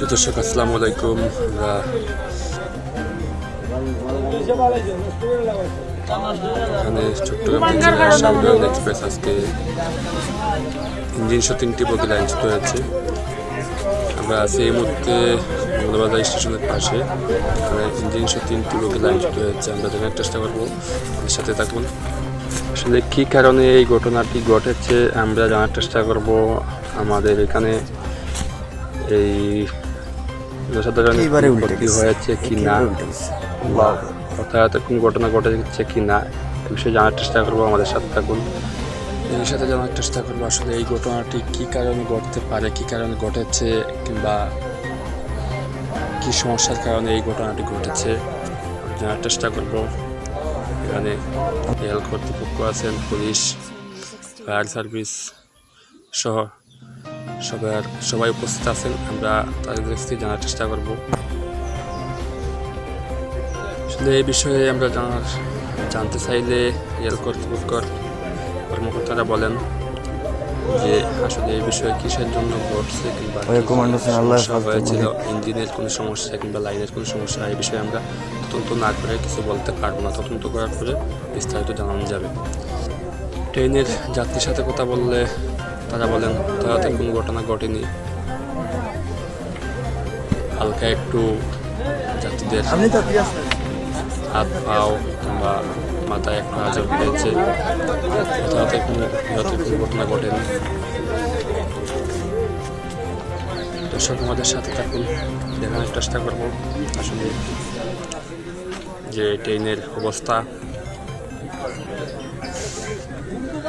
দর্শক আসসালামু আলাইকুম। আমরা এখানে চট্টগ্রাম এক্সপ্রেস আজকে তিনশো তিনটি বগি লাইনচ্যুত হয়েছে। আমরা আছি এই মুহূর্তে মৌলবাজার স্টেশনের পাশে। এখানে তিনশো তিনটি বগি লাইনচ্যুত হয়েছে। আমরা জানার চেষ্টা করব। আমাদের সাথে থাকুন। আসলে কী কারণে এই ঘটনাটি ঘটেছে আমরা জানার চেষ্টা করব। আমাদের এখানে এই উল্টে ক্ষতি হয়েছে কি না। বা হঠাৎ কোনো ঘটনা ঘটেছে কি না? এ বিষয়ে জানার চেষ্টা করব আমাদের সাথে থাকুন। এর সাথে জানার চেষ্টা করব আসলে এই ঘটনাটি কী কারণে ঘটতে পারে কী কারণে ঘটেছে কিংবা কী সমস্যার কারণে এই ঘটনাটি ঘটেছে জানার চেষ্টা করব। এখানে রেল কর্তৃপক্ষ আছেন পুলিশ ফায়ার সার্ভিস সহ সবার সবাই উপস্থিত আছেন আমরা তাদের কাছ থেকে জানার চেষ্টা করব। আসলে এই বিষয়ে আমরা জানার জানতে চাইলে রেল কর্তৃপক্ষের কর্মকর্তারা বলেন যে আসলে এই বিষয়ে কিসের জন্য ঘটছে কিংবা সমস্যা হয়েছিল ইঞ্জিনের কোনো সমস্যা কিংবা লাইনের কোনো সমস্যা এই বিষয়ে আমরা তদন্ত না করে কিছু বলতে পারব না। তদন্ত করার পরে বিস্তারিত জানানো যাবে। ট্রেনের যাত্রীর সাথে কথা বললে তারা বলেন তাদের কোনো ঘটনা ঘটেনি। হালকা একটু যাত্রীদের। হাত, পাও কিংবা মাথায় একটু আজর হয়েছে হঠাৎ কোনো বৃহৎ কোনো ঘটনা ঘটেনি। দর্শক, আমাদের সাথে থাকুন। দেখানোর চেষ্টা করব। আসলে যে ট্রেনের অবস্থা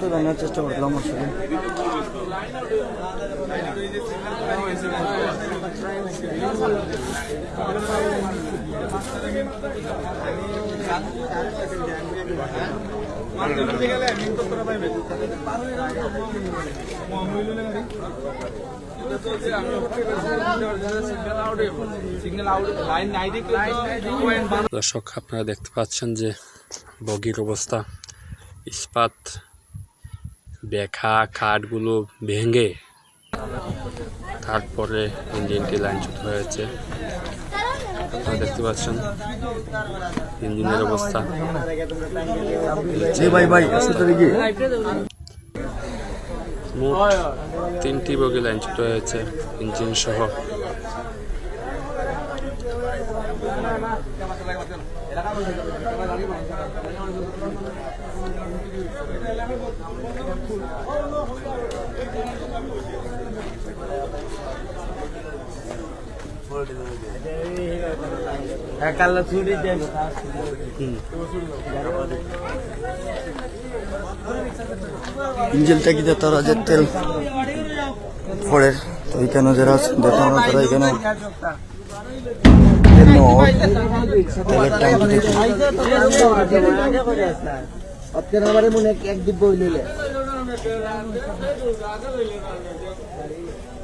তো জানার চেষ্টা করলাম আসলে। দর্শক, আপনারা দেখতে পাচ্ছেন যে বগির অবস্থা। ইস্পাত বেখা কাঠগুলো ভেঙে তারপরে ইঞ্জিনটি লাইনচ্যুত হয়েছে। আপনারা দেখতে পাচ্ছেন ইঞ্জিনের অবস্থা। তিনটি বগি লাইনচ্যুত হয়েছে ইঞ্জিন সহ। ইঞ্জিনটা কি তারা যে তেল পড়ে, তো এখানে যারা দেখুন তারা এখানে মনে এক ডিব্বা হইলে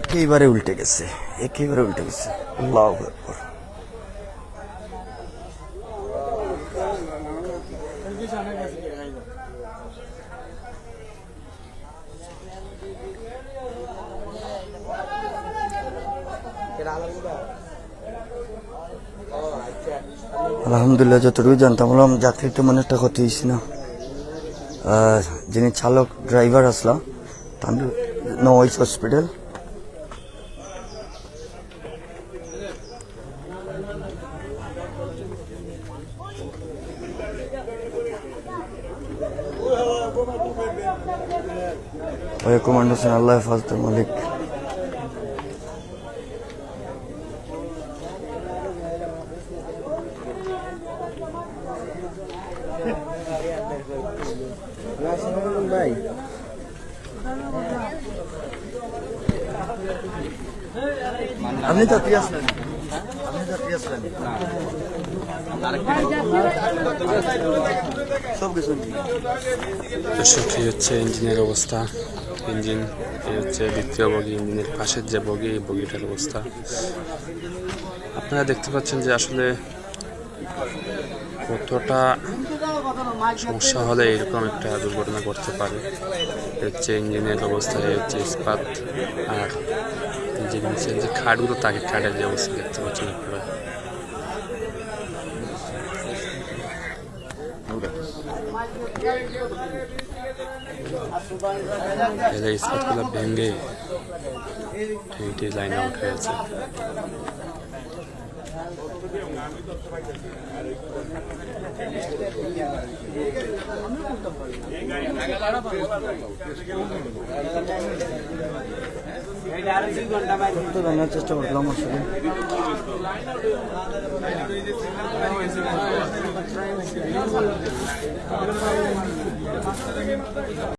একেবারে উল্টে গেছে, একেবারে উল্টে গেছে। আলহামদুলিল্লাহ, যতটুকু জানতাম বললাম যাত্রীর তো মানে একটা ক্ষতি হয়েছে না। যিনি চালক ড্রাইভার আসলা তান্ডু নওয়াইস হসপিটাল ওই কমান্ড হোসেন আল্লাহ হেফাজত মালিক আসসালামু ভাই আপনি যাত্রী আসলেন আপনি যাত্রী আসলেন এই হচ্ছে ইঞ্জিনের অবস্থা। ইঞ্জিন হচ্ছে দ্বিতীয় বগি, ইঞ্জিনের পাশের যে বগি, এই বগিটার অবস্থা। আপনারা দেখতে পাচ্ছেন যে আসলে কতটা সমস্যা হলে এরকম একটা দুর্ঘটনা ঘটতে পারে। হচ্ছে ইঞ্জিনের অবস্থা হচ্ছে ইস্পাত। আর ইঞ্জিন যে খাটগুলো, তাকে খাটের যে অবস্থা দেখতে পাচ্ছেন। এদের ইস্পাতগুলো ঠিক ট্রেনটি লাইন আউট হয়েছে জানার চেষ্টা করলাম আসলে।